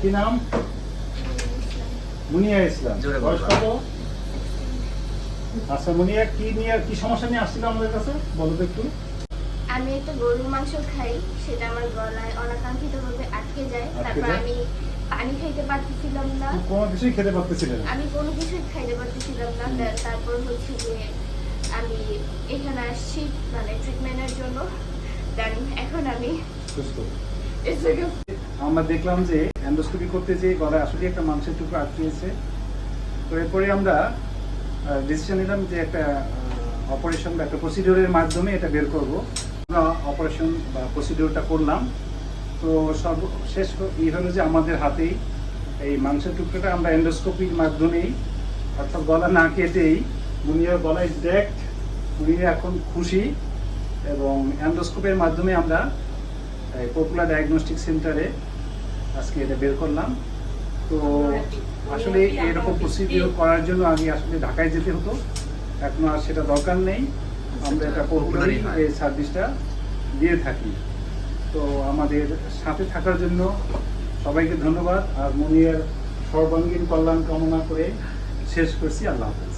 কি নাম? মুনিয়া ইসলাম। বয়স কত? আচ্ছা মুনিয়া কি নিয়ে কি সমস্যা নিয়ে আসছিল আমাদের কাছে? বলো তো একটু। আমি একটা গরুর মাংস খাই সেটা আমার গলায় অনাকাঙ্ক্ষিত ভাবে আটকে যায়। তারপর আমি পানি খাইতে পারতেছিলাম না। কোনো কিছুই খেতে পারতেছিলে না? আমি কোনো কিছুই খাইতে পারতেছিলাম না। তারপর হচ্ছে যে আমি এখানে আসছি মানে ট্রিটমেন্টের জন্য। দেন এখন আমি সুস্থ। আমরা দেখলাম যে এন্ডোস্কোপি করতে যে গলায় আসলে একটা মাংসের টুকরো আটকিয়েছে। তো এরপরে আমরা ডিসিশন নিলাম যে একটা অপারেশন বা একটা প্রসিডিওরের মাধ্যমে এটা বের করব। আমরা অপারেশন বা প্রসিডিওরটা করলাম। তো সর্বশেষ ই হলো যে আমাদের হাতেই এই মাংসের টুকরোটা আমরা এন্ডোস্কোপির মাধ্যমেই, অর্থাৎ গলা না কেটেই, মুনিয়ার গলায় ডিরেক্ট মুনিয়া এখন খুশি এবং অ্যান্ডোস্কোপের মাধ্যমে আমরা পপুলার ডায়াগনস্টিক সেন্টারে আজকে এটা বের করলাম। তো আসলে এরকম প্রসিডিওর করার জন্য আমি আসলে ঢাকায় যেতে হতো। এখন আর সেটা দরকার নেই। আমরা এটা পপুলারই এই সার্ভিসটা দিয়ে থাকি। তো আমাদের সাথে থাকার জন্য সবাইকে ধন্যবাদ। আর মনিয়ার সর্বাঙ্গীন কল্যাণ কামনা করে শেষ করছি। আল্লাহ হাফেজ।